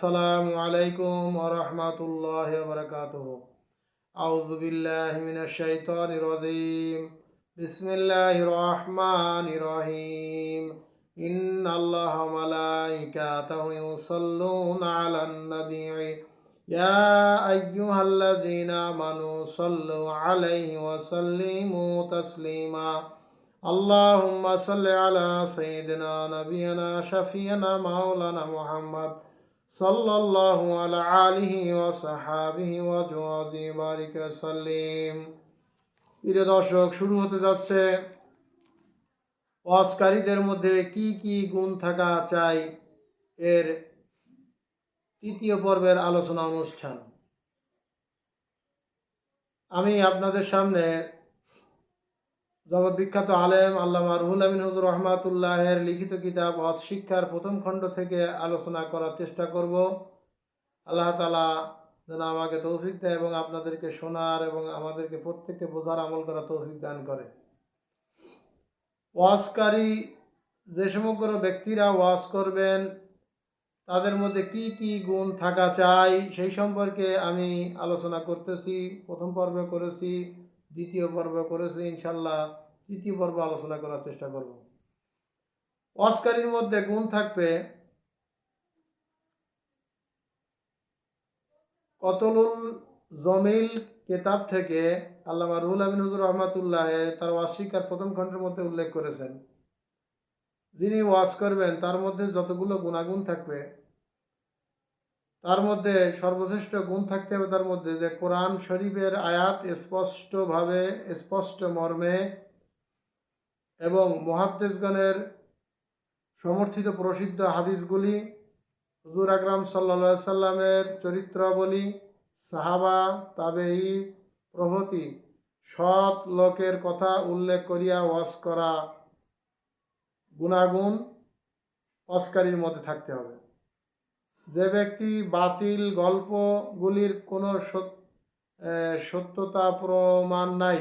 السلام عليكم ورحمة الله وبركاته أعوذ بالله من الشيطان الرجيم بسم الله الرحمن الرحيم إن الله وملائكته يصلون على النبي يا أيها الذين آمنوا صلوا عليه وسلموا تسليما اللهم صل على سيدنا نبينا شفينا مولانا محمد صلى الله على آله وصحابه وجواد بارك وسلم প্রিয় দর্শক শুরু হতে যাচ্ছে ওয়াজকারীদের মধ্যে কি কি গুণ থাকা চাই এর তৃতীয় পর্বের আলোচনা অনুষ্ঠান আমি আপনাদের সামনে জগৎ বিখ্যাত আলেম আল্লামা রুহুল আমিন হুজুর রহমাতুল্লাহের লিখিত কিতাব অজ শিক্ষার প্রথম খণ্ড থেকে আলোচনা করার চেষ্টা করব। আল্লাহ তালা যেন আমাকে তৌফিক দেয় এবং আপনাদেরকে শোনার এবং আমাদেরকে প্রত্যেককে বোঝার আমল করা তৌফিক দান করে। ওয়াজকারী যে সমগ্র ব্যক্তিরা ওয়াজ করবেন, তাদের মধ্যে কি কি গুণ থাকা চাই সেই সম্পর্কে আমি আলোচনা করতেছি, প্রথম পর্বে করেছি। দ্বিতীয় পর্ব করেছি, ইনশাল্লাহ তৃতীয় পর্ব আলোচনা করার চেষ্টা করব। অস্কারির মধ্যে গুণ থাকবে? কতলুল জমিল কেতাব থেকে আল্লামা রুহুল আমিন হুজুর রহমাতুল্লাহ তার ওয়াসিকার প্রথম খণ্ডের মধ্যে উল্লেখ করেছেন। যিনি ওয়াজ করবেন, তার মধ্যে যতগুলো গুণাগুণ থাকবে তার মধ্যে সর্বশ্রেষ্ঠ গুণ থাকতে হবে তার মধ্যে যে কোরআন শরীফের আয়াত স্পষ্টভাবে, স্পষ্ট মর্মে এবং মহাদ্দেশগণের সমর্থিত প্রসিদ্ধ হাদিসগুলি, হুজুর আকরাম সাল্লা সাল্লামের চরিত্রাবলী, সাহাবা তাবেই প্রভৃতি সৎ লোকের কথা উল্লেখ করিয়া ওয়াজ করা গুণাগুণ অস্কারির মধ্যে থাকতে হবে। যে ব্যক্তি বাতিল গল্পগুলির কোনো সত্যতা প্রমাণ নাই,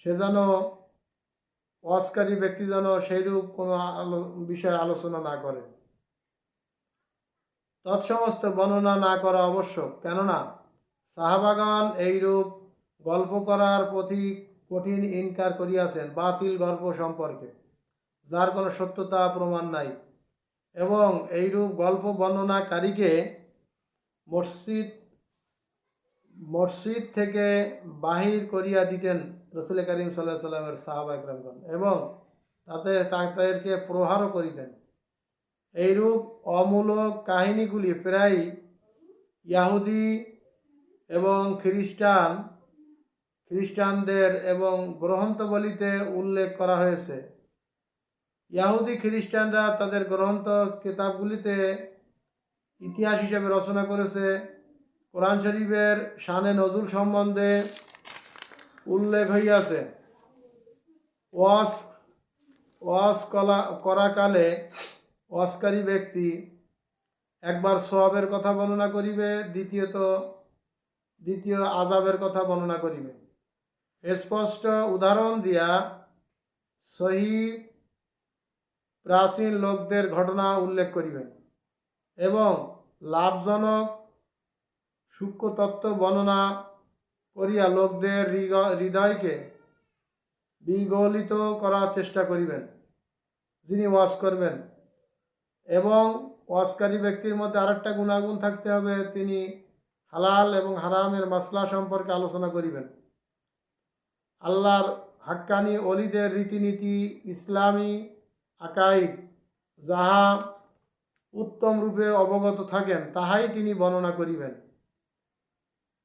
সে যেন অস্কারী ব্যক্তি যেন সেইরূপ কোনো আলো বিষয়ে আলোচনা না করে। তৎসমস্ত বর্ণনা না করা আবশ্যক, কেননা সাহাবাগান এইরূপ গল্প করার প্রতি কঠিন ইনকার করিয়াছেন বাতিল গল্প সম্পর্কে, যার কোনো সত্যতা প্রমাণ নাই। এবং এইরূপ গল্প বর্ণনাকারীকে মসজিদ মসজিদ থেকে বাহির করিয়া দিতেন রসুল করিম সাল্লাহ সাল্লামের সাহাবা ইকরামগণ এবং তাতে তাদেরকে প্রহারও করিতেন। এইরূপ অমূলক কাহিনীগুলি প্রায় ইয়াহুদি এবং খ্রিস্টান, খ্রিস্টানদের এবং গ্রন্থবলিতে উল্লেখ করা হয়েছে। ইয়াহুদি খ্রিস্টানরা তাদের গ্রন্থ, কেতাবগুলিতে ইতিহাস হিসেবে রচনা করেছে। কোরআন শরীফের শানে নজরুল সম্বন্ধে উল্লেখ হইয়াছে। ওয়াস ওয়াস কলা, করাকালে ওয়াসকারী ব্যক্তি একবার সোয়াবের কথা বর্ণনা করিবে, দ্বিতীয়ত, দ্বিতীয় আজাবের কথা বর্ণনা করিবে। স্পষ্ট উদাহরণ দিয়া সহি প্রাচীন লোকদের ঘটনা উল্লেখ করিবেন এবং লাভজনক সূক্ষ্ম তত্ত্ব বর্ণনা করিয়া লোকদের হৃদয়কে বিগলিত করার চেষ্টা করিবেন, যিনি ওয়াজ করবেন। এবং ওয়াজকারী ব্যক্তির মধ্যে আরেকটা গুণাগুণ থাকতে হবে, তিনি হালাল এবং হারামের মাসলা সম্পর্কে আলোচনা করিবেন। আল্লাহর হাক্কানি অলিদের রীতিনীতি, ইসলামী আকাইদ যাহা উত্তম রূপে অবগত থাকেন, তাহাই তিনি বর্ণনা করিবেন।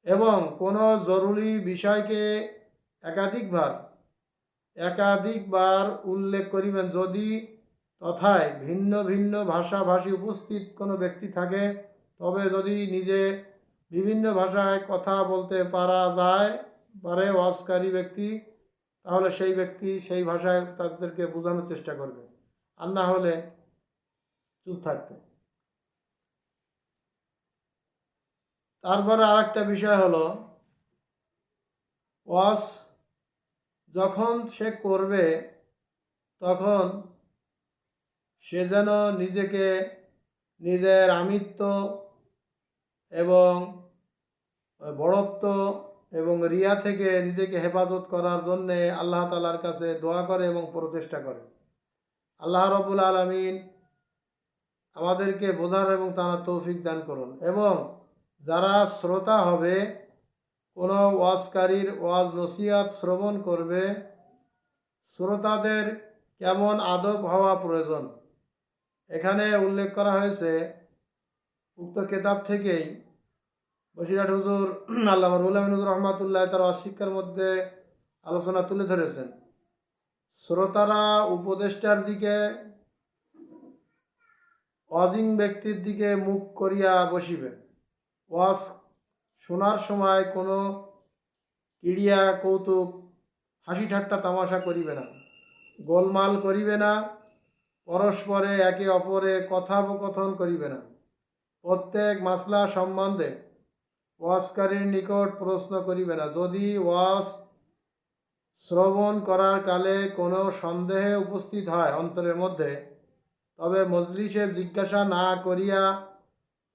এবং কোনো জরুরি বিষয়কে একাধিকবার একাধিকবার উল্লেখ করিবেন, যদি তথায় ভিন্ন ভিন্ন ভাষাভাষী উপস্থিত কোনো ব্যক্তি থাকে, তবে যদি নিজে বিভিন্ন ভাষায় কথা বলতে পারা যায়, পারে ওয়াজকারী ব্যক্তি, তাহলে সেই ব্যক্তি সেই ভাষায় তাদেরকে বোঝানোর চেষ্টা করবে। আর না হলে চুপ থাকতে। তারপরে আর একটা বিষয় হলো ওয়াজ যখন সে করবে, তখন সে যেন নিজেকে নিজের আমিত্ব এবং বড়ত্ব এবং রিয়া থেকে নিজেকে হেফাজত করার জন্যে আল্লাহ তালার কাছে দোয়া করে এবং প্রচেষ্টা করে। আল্লাহ রবুল আলমিন আমাদেরকে বোঝার এবং তারা তৌফিক দান করুন। এবং যারা শ্রোতা হবে, কোনো ওয়াজকারীর ওয়াজ নসিহাত শ্রবণ করবে, শ্রোতাদের কেমন আদব হওয়া প্রয়োজন? এখানে উল্লেখ করা হয়েছে, উক্ত কেতাব থেকেই বসিরহাট হুজুর আল্লাহ রুল আমিন হুজুর রহমাতুল্লাহ তার অশিক্ষার মধ্যে আলোচনা তুলে ধরেছেন। শ্রোতারা উপদেষ্টার দিকে অজিং ব্যক্তির দিকে মুখ করিয়া বসিবে। ওয়াজ শোনার সময় কোনো ক্রিয়া কৌতুক হাসি ঠাট্টা তামাশা করিবে না। গোলমাল করিবে না, পরস্পরে একে অপরে কথোপকথন করিবে না। প্রত্যেক মাসলা সম্বন্ধে ওয়াজকারীর নিকট প্রশ্ন করিবে না। যদি ওয়াজ শ্রবণ করার কালে কোনো সন্দেহে উপস্থিত হয় অন্তরের মধ্যে। তবে মজলিসে জিজ্ঞাসা না করিয়া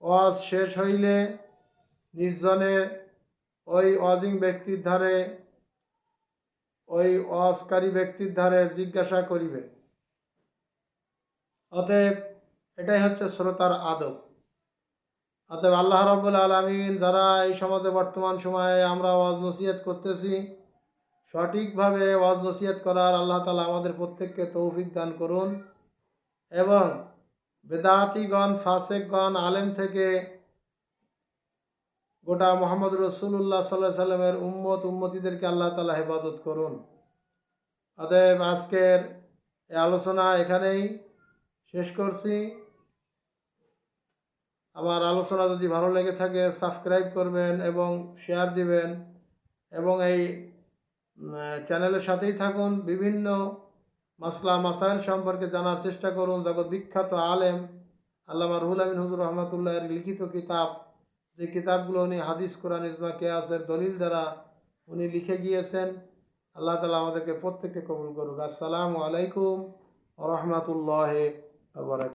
অজ শেষ হইলে নির্জনে ওই অজিং ব্যক্তির ধারে, ওই অজকারী ব্যক্তির ধারে জিজ্ঞাসা করিবে। অতএব এটাই হচ্ছে শ্রোতার আদব। অতএব আল্লাহ রব্বুল আলমিন যারা এই সমাজে বর্তমান সময়ে আমরা ওয়াজ নসিহত করতেছি সঠিকভাবে ওয়াজ নসিহত করার আল্লাহ তালা আমাদের প্রত্যেককে তৌফিক দান করুন এবং বেদাতিগণ, ফাসেকগণ, আলেম থেকে গোটা মোহাম্মদ রসুল্লাহ সাল্লাহ সাল্লামের উম্মত, উম্মতিদেরকে আল্লাহ তালা হেফাজত করুন। অতএব আজকের এই আলোচনা এখানেই শেষ করছি। আমার আলোচনা যদি ভালো লেগে থাকে, সাবস্ক্রাইব করবেন এবং শেয়ার দিবেন এবং এই চ্যানেলের সাথেই থাকুন, বিভিন্ন মাসলা, মাসাইল সম্পর্কে জানার চেষ্টা করুন। জগৎ বিখ্যাত আলেম, আল্লামা রুহুল আমিন হুজুর রহমতুল্লাহের লিখিত কিতাব। যে কিতাবগুলো উনি হাদিস, কোরআন, ইজমা, কেয়াসের দলিল দ্বারা উনি লিখে গিয়েছেন। আল্লাহ তালা আমাদেরকে প্রত্যেককে কবুল করুক। আসসালামু আলাইকুম রহমতুল্লাহ আবরাক